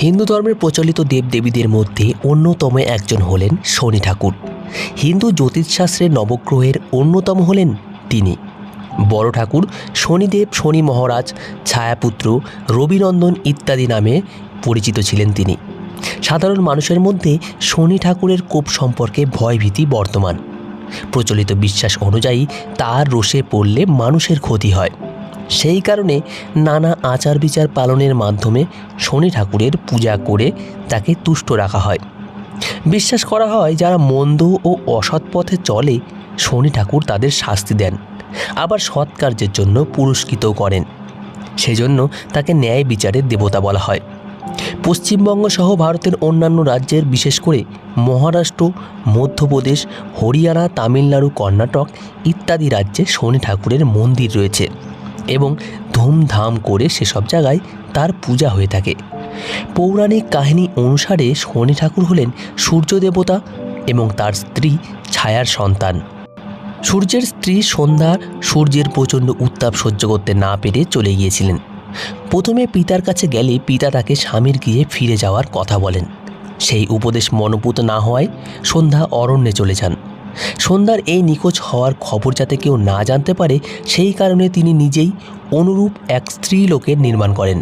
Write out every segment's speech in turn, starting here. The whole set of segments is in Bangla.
হিন্দু ধর্মের প্রচলিত দেবদেবীদের মধ্যে অন্যতম একজন হলেন শনি ঠাকুর। হিন্দু জ্যোতিষশাস্ত্রের নবগ্রহের অন্যতম হলেন তিনি। বড় ঠাকুর শনিদেব, শনি মহারাজ, ছায়াপুত্র, রবিনন্দন ইত্যাদি নামে পরিচিত ছিলেন তিনি। সাধারণ মানুষের মধ্যে শনি ঠাকুরের কোপ সম্পর্কে ভয়ভীতি বর্তমান। প্রচলিত বিশ্বাস অনুযায়ী তার রোষে পড়লে মানুষের ক্ষতি হয়। সেই কারণে নানা আচার বিচার পালনের মাধ্যমে শনি ঠাকুরের পূজা করে তাকে তুষ্ট রাখা হয়। বিশ্বাস করা হয় যারা মন্দ ও অসৎ পথে চলে, শনি ঠাকুর তাদের শাস্তি দেন, আবার সৎ কার্যের জন্য পুরস্কৃতও করেন। সেজন্য তাকে ন্যায় বিচারের দেবতা বলা হয়। পশ্চিমবঙ্গ সহ ভারতের অন্যান্য রাজ্যের বিশেষ করে মহারাষ্ট্র, মধ্যপ্রদেশ, হরিয়ানা, তামিলনাড়ু, কর্ণাটক ইত্যাদি রাজ্যে শনি ঠাকুরের মন্দির রয়েছে। এবং ধুমধাম করে সেসব জায়গায় তার পূজা হয়ে থাকে। পৌরাণিক কাহিনী অনুসারে শনি ঠাকুর হলেন সূর্য দেবতা এবং তার স্ত্রী ছায়ার সন্তান। সূর্যের স্ত্রী সন্ধ্যা সূর্যের প্রচণ্ড উত্তাপ সহ্য করতে না পেরে চলে গিয়েছিলেন। প্রথমে পিতার কাছে গেলে পিতা তাকে স্বামীর গিয়ে ফিরে যাওয়ার কথা বলেন। সেই উপদেশ মনোপুত না হওয়ায় সন্ধ্যা অরণ্যে চলে যান। সন্ধ্যার এই নিখোঁজ হওয়ার খবর যাতে কেউ না জানতে পারে, সেই কারণে তিনি নিজেই অনুরূপ এক স্ত্রী লোকের নির্মাণ করেন,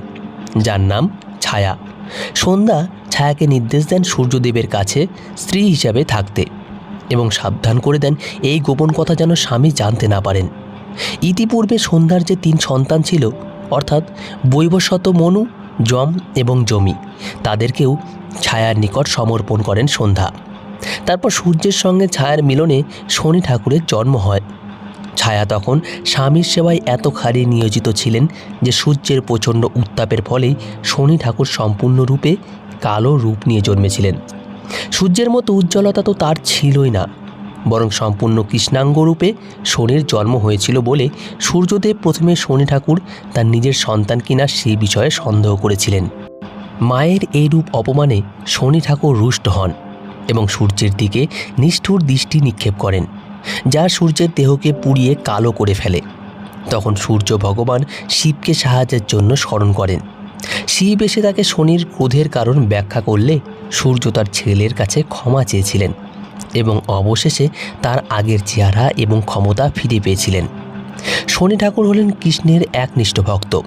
যার নাম ছায়া। সন্ধ্যা ছায়াকে নির্দেশ দেন সূর্যদেবের কাছে স্ত্রী হিসাবে থাকতে এবং সাবধান করে দেন এই গোপন কথা যেন স্বামী জানতে না পারেন। ইতিপূর্বে সন্ধ্যার যে তিন সন্তান ছিল, অর্থাৎ বৈবশত মনু, যম এবং জমি, তাদেরকেও ছায়ার নিকট সমর্পণ করেন সন্ধ্যা। তারপর সূর্যের সঙ্গে ছায়ার মিলনে শনি ঠাকুরের জন্ম হয়। ছায়া তখন স্বামীর সেবায় এত খালি নিয়োজিত ছিলেন যে সূর্যের প্রচণ্ড উত্তাপের ফলেই শনি ঠাকুর সম্পূর্ণরূপে কালো রূপ নিয়ে জন্মেছিলেন। সূর্যের মতো উজ্জ্বলতা তো তার ছিলই না, বরং সম্পূর্ণ কৃষ্ণাঙ্গ রূপে শনির জন্ম হয়েছিল বলে সূর্যদেব প্রথমে শনি ঠাকুর তার নিজের সন্তান কিনা সেই বিষয়ে সন্দেহ করেছিলেন। মায়ের এই রূপ অপমানে শনি ঠাকুর রুষ্ট হন। এবং সূর্যের দিকে নিষ্ঠুর দৃষ্টি নিক্ষেপ করেন, যা সূর্যের দেহকে পুড়িয়ে কালো করে ফেলে। তখন সূর্য ভগবান শিবকে সাহায্যের জন্য স্মরণ করেন। শিব এসে তাকে শনির ক্রোধের কারণ ব্যাখ্যা করলে সূর্য তার ছেলের কাছে ক্ষমা চেয়েছিলেন এবং অবশেষে তার আগের চেহারা এবং ক্ষমতা ফিরে পেয়েছিলেন। শনি ঠাকুর হলেন কৃষ্ণের একনিষ্ঠ ভক্ত।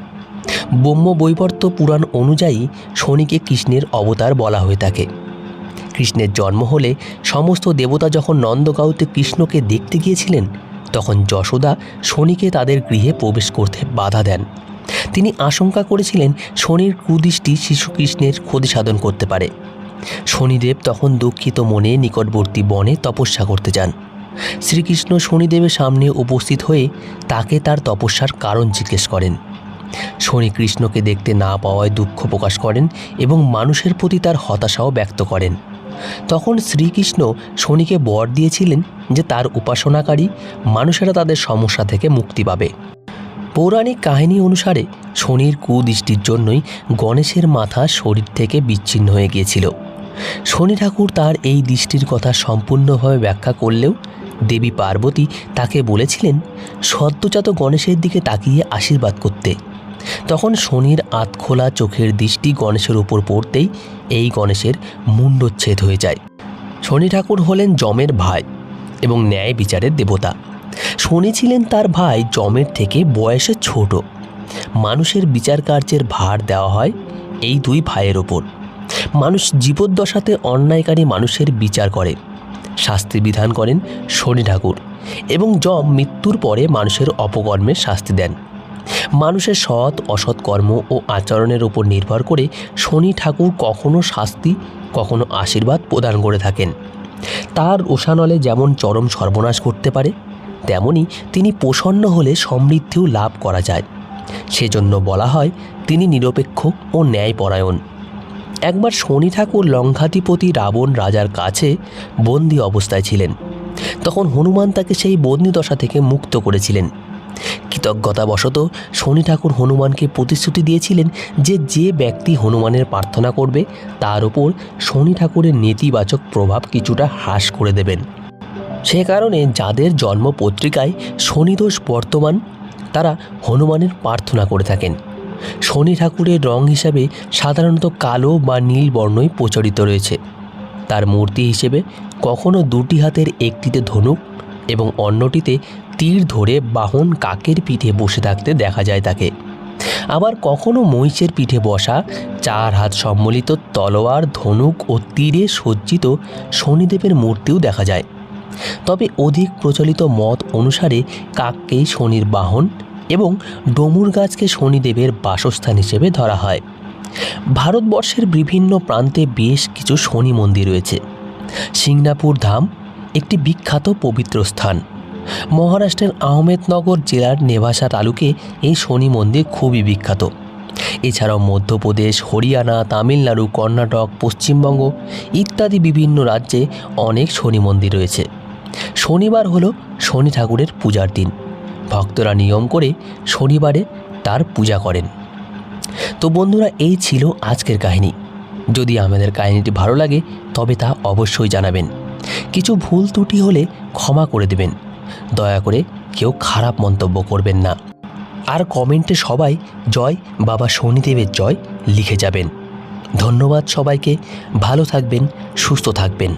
ব্রহ্ম বৈবর্ত পুরাণ অনুযায়ী শনিকে কৃষ্ণের অবতার বলা হয়ে থাকে। কৃষ্ণের জন্ম হলে সমস্ত দেবতা যখন নন্দগাঁওতে কৃষ্ণকে দেখতে গিয়েছিলেন, তখন যশোদা শনিকে তাদের গৃহে প্রবেশ করতে বাধা দেন। তিনি আশঙ্কা করেছিলেন শনির কুদৃষ্টি শিশু কৃষ্ণের ক্ষতি সাধন করতে পারে। শনিদেব তখন দুঃখিত মনে নিকটবর্তী বনে তপস্যা করতে যান। শ্রীকৃষ্ণ শনিদেবের সামনে উপস্থিত হয়ে তাকে তার তপস্যার কারণ জিজ্ঞেস করেন। শনি কৃষ্ণকে দেখতে না পাওয়ায় দুঃখ প্রকাশ করেন এবং মানুষের প্রতি তার হতাশাও ব্যক্ত করেন। তখন শ্রীকৃষ্ণ শনিকে বর দিয়েছিলেন যে তার উপাসনাকারী মানুষেরা তাদের সমস্যা থেকে মুক্তি পাবে। পৌরাণিক কাহিনী অনুসারে শনির কুদৃষ্টির জন্যই গণেশের মাথা শরীর থেকে বিচ্ছিন্ন হয়ে গিয়েছিল। শনি ঠাকুর তার এই দৃষ্টির কথা সম্পূর্ণভাবে ব্যাখ্যা করলেও দেবী পার্বতী তাকে বলেছিলেন, সদ্যজাত গণেশের দিকে তাকিয়ে আশীর্বাদ করতে। তখন শনির আতখোলা চোখের দৃষ্টি গণেশের উপর পড়তেই এই গণেশের মুণ্ডচ্ছেদ হয়ে যায়। শনি ঠাকুর হলেন যমের ভাই এবং ন্যায় বিচারের দেবতা। শনি ছিলেন তার ভাই যমের থেকে বয়সে ছোট। মানুষের বিচার কার্যের ভার দেওয়া হয় এই দুই ভাইয়ের ওপর মানুষ জীবদ্দশাতে অন্যায়কারী মানুষের বিচার করে। শাস্তি বিধান করেন শনি ঠাকুর এবং যম মৃত্যুর পরে মানুষের অপকর্মের শাস্তি দেন। মানুষের সৎ, অসৎ কর্ম ও আচরণের উপর নির্ভর করে শনি ঠাকুর কখনো শাস্তি, কখনো আশীর্বাদ প্রদান করে থাকেন। তার ওষানলে যেমন চরম সর্বনাশ করতে পারে, তেমনি তিনি প্রসন্ন হলে সমৃদ্ধিও লাভ করা যায়। সেজন্য বলা হয়, তিনি নিরপেক্ষ ও ন্যায়পরায়ণ। একবার শনি ঠাকুর লঙ্ঘাধিপতি রাবণ রাজার কাছে বন্দি অবস্থায় ছিলেন। তখন হনুমান তাকে সেই বন্দি দশা থেকে মুক্ত করেছিলেন। কৃতজ্ঞতাবশত শনি ঠাকুর হনুমানকে প্রতিশ্রুতি দিয়েছিলেন যে যে ব্যক্তি হনুমানের প্রার্থনা করবে, তার উপর শনি ঠাকুরের নেতিবাচক প্রভাব কিছুটা হ্রাস করে দেবেন। সে কারণে যাদের জন্ম পত্রিকায় শনিদোষ বর্তমান, তারা হনুমানের প্রার্থনা করে থাকেন। শনি ঠাকুরের রং হিসাবে সাধারণত কালো বা নীল বর্ণই প্রচলিত রয়েছে। তার মূর্তি হিসেবে কখনো দুটি হাতের একটিতে ধনুক এবং অন্যটিতে তীর ধরে বাহন কাকের পিঠে বসে থাকতে দেখা যায় তাকে। আবার কখনো মহিষের পিঠে বসা, চার হাত সম্বলিত তলোয়ার, ধনুক ও তীরে সজ্জিত শনিদেবের মূর্তিও দেখা যায়। তবে অধিক প্রচলিত মত অনুসারে কাককেই শনির বাহন এবং ডমুর গাছকে শনিদেবের বাসস্থান হিসেবে ধরা হয়। ভারতবর্ষের বিভিন্ন প্রান্তে বেশ কিছু শনি মন্দির রয়েছে। সিংনাপুর ধাম একটি বিখ্যাত পবিত্র স্থান। মহারাষ্ট্রের আহমেদনগর জেলার নেভাসা তালুকে এই শনি মন্দির খুবই বিখ্যাত। এছাড়াও মধ্যপ্রদেশ, হরিয়ানা, তামিলনাড়ু, কর্ণাটক, পশ্চিমবঙ্গ ইত্যাদি বিভিন্ন রাজ্যে অনেক শনি মন্দির রয়েছে। শনিবার হলো শনি ঠাকুরের পূজার দিন। ভক্তরা নিয়ম করে শনিবারে তার পূজা করেন। তো বন্ধুরা, এই ছিল আজকের কাহিনী। যদি আমাদের কাহিনীটি ভালো লাগে, তবে তা অবশ্যই জানাবেন। কিছু ভুল ত্রুটি হলে ক্ষমা করে দেবেন। দয়া করে কেউ খারাপ মন্তব্য করবেন না। আর কমেন্টে সবাই জয় বাবা শনিদেবের জয় লিখে যাবেন। ধন্যবাদ সবাইকে, ভালো থাকবেন, সুস্থ থাকবেন।